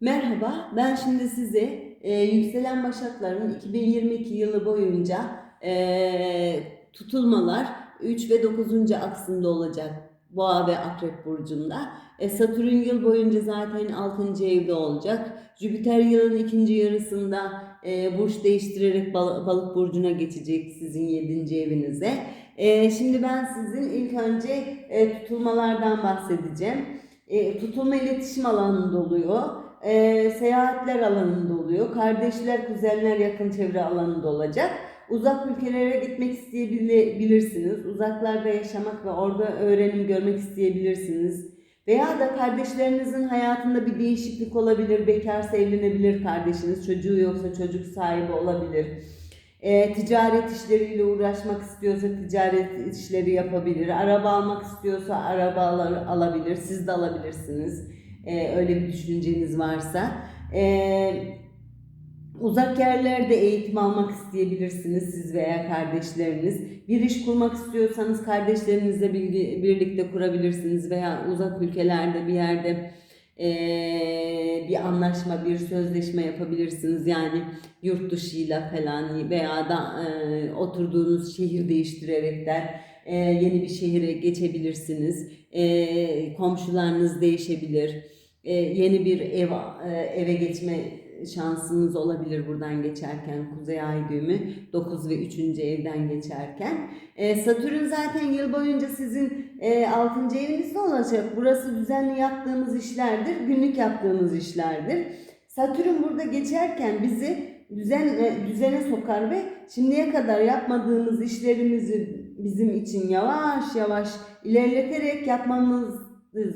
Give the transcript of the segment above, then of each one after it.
Merhaba, ben şimdi size e, yükselen başakların 2022 yılı boyunca e, tutulmalar 3 ve 9. aksında olacak Boğa ve Akrep burcunda. E, Satürn yıl boyunca zaten 6. evde olacak. Jüpiter yılın ikinci yarısında e, burç değiştirerek bal- balık burcuna geçecek sizin 7. evinize. E, şimdi ben sizin ilk önce e, tutulmalardan bahsedeceğim. E, tutulma iletişim alanında oluyor e, seyahatler alanında oluyor. Kardeşler, kuzenler, yakın çevre alanında olacak. Uzak ülkelere gitmek isteyebilirsiniz. Uzaklarda yaşamak ve orada öğrenim görmek isteyebilirsiniz. Veya da kardeşlerinizin hayatında bir değişiklik olabilir. Bekarsa evlenebilir kardeşiniz. Çocuğu yoksa çocuk sahibi olabilir. E, ticaret işleriyle uğraşmak istiyorsa ticaret işleri yapabilir. Araba almak istiyorsa arabalar alabilir. Siz de alabilirsiniz. E, öyle bir düşünceniz varsa. E, uzak yerlerde eğitim almak isteyebilirsiniz siz veya kardeşleriniz. Bir iş kurmak istiyorsanız kardeşlerinizle birlikte kurabilirsiniz veya uzak ülkelerde bir yerde e, bir anlaşma, bir sözleşme yapabilirsiniz. Yani yurt dışıyla falan veya da e, oturduğunuz şehir değiştirerekten e, yeni bir şehire geçebilirsiniz. E, komşularınız değişebilir. E, yeni bir ev e, eve geçme şansınız olabilir buradan geçerken Kuzey Ay düğümü 9 ve 3. evden geçerken. E, Satürn zaten yıl boyunca sizin e, 6. evinizde olacak. Burası düzenli yaptığımız işlerdir, günlük yaptığımız işlerdir. Satürn burada geçerken bizi düzen e, düzene sokar ve şimdiye kadar yapmadığımız işlerimizi bizim için yavaş yavaş ilerleterek yapmamızı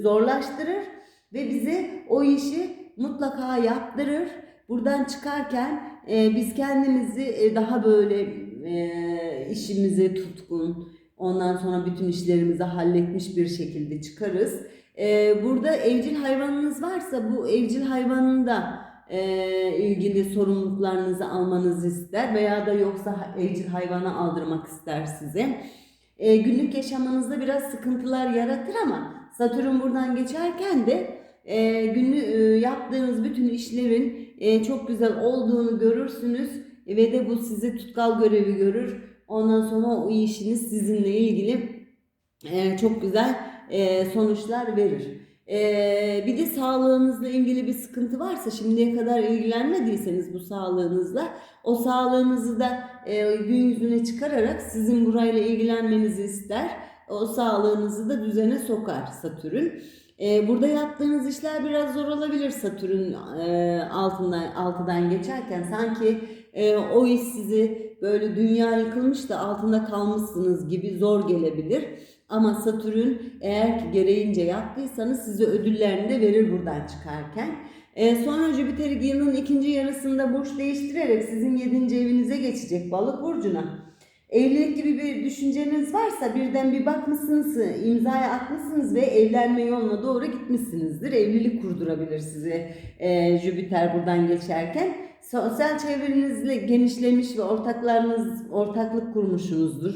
zorlaştırır ve bize o işi mutlaka yaptırır. Buradan çıkarken e, biz kendimizi e, daha böyle e, işimize tutkun, ondan sonra bütün işlerimizi halletmiş bir şekilde çıkarız. E, burada evcil hayvanınız varsa bu evcil hayvanın da e, ilgili sorumluluklarınızı almanızı ister veya da yoksa evcil hayvana aldırmak ister size. E, günlük yaşamınızda biraz sıkıntılar yaratır ama Satürn buradan geçerken de e, günlü e, yaptığınız bütün işlerin e, çok güzel olduğunu görürsünüz ve de bu sizi tutkal görevi görür. Ondan sonra o işiniz sizinle ilgili e, çok güzel e, sonuçlar verir. E, bir de sağlığınızla ilgili bir sıkıntı varsa şimdiye kadar ilgilenmediyseniz bu sağlığınızla o sağlığınızı da e, gün yüzüne çıkararak sizin burayla ilgilenmenizi ister. O sağlığınızı da düzene sokar Satürn. E, burada yaptığınız işler biraz zor olabilir Satürn e, altından altıdan geçerken sanki e, o iş sizi böyle dünya yıkılmış da altında kalmışsınız gibi zor gelebilir. Ama Satürn eğer ki gereğince yaptıysanız size ödüllerini de verir buradan çıkarken. E, sonra Jüpiter yılın ikinci yarısında burç değiştirerek sizin yedinci evinize geçecek balık burcuna. Evlilik gibi bir düşünceniz varsa birden bir bakmışsınız, imzaya atmışsınız ve evlenme yoluna doğru gitmişsinizdir. Evlilik kurdurabilir size e, Jüpiter buradan geçerken. Sosyal çevrenizle genişlemiş ve ortaklarınız ortaklık kurmuşsunuzdur.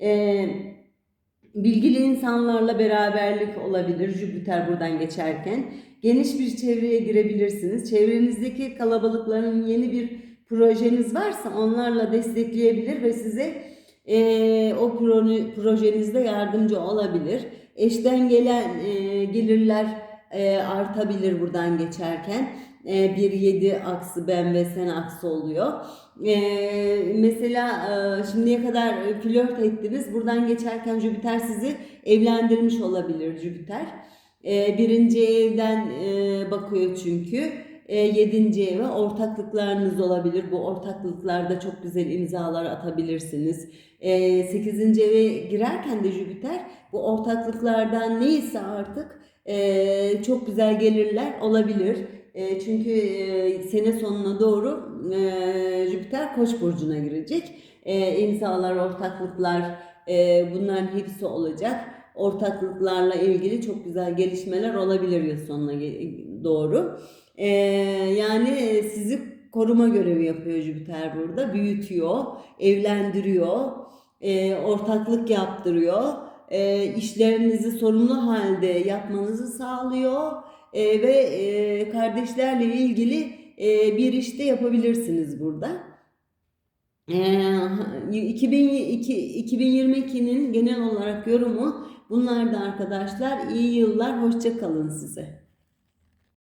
E, bilgili insanlarla beraberlik olabilir Jüpiter buradan geçerken. Geniş bir çevreye girebilirsiniz. Çevrenizdeki kalabalıkların yeni bir projeniz varsa onlarla destekleyebilir ve size e, o proje, projenizde yardımcı olabilir. Eşten gelen e, gelirler e, artabilir buradan geçerken. E, bir yedi aksı ben ve sen aksı oluyor. E, mesela e, şimdiye kadar flört ettiniz. Buradan geçerken Jüpiter sizi evlendirmiş olabilir Jüpiter. E, birinci evden e, bakıyor çünkü. E, yedinci eve ortaklıklarınız olabilir. Bu ortaklıklarda çok güzel imzalar atabilirsiniz. E, sekizinci eve girerken de Jüpiter bu ortaklıklardan neyse artık e, çok güzel gelirler olabilir. E, çünkü e, sene sonuna doğru e, Jüpiter Koç burcuna girecek. E, imzalar, ortaklıklar e, bunların hepsi olacak. Ortaklıklarla ilgili çok güzel gelişmeler olabilir yıl sonuna doğru. Ee, yani sizi koruma görevi yapıyor Jüpiter burada. Büyütüyor, evlendiriyor, e, ortaklık yaptırıyor, e, işlerinizi sorumlu halde yapmanızı sağlıyor. E, ve e, kardeşlerle ilgili e, bir işte yapabilirsiniz burada. E, 2002 2022'nin genel olarak yorumu bunlar da arkadaşlar. İyi yıllar, hoşça kalın size.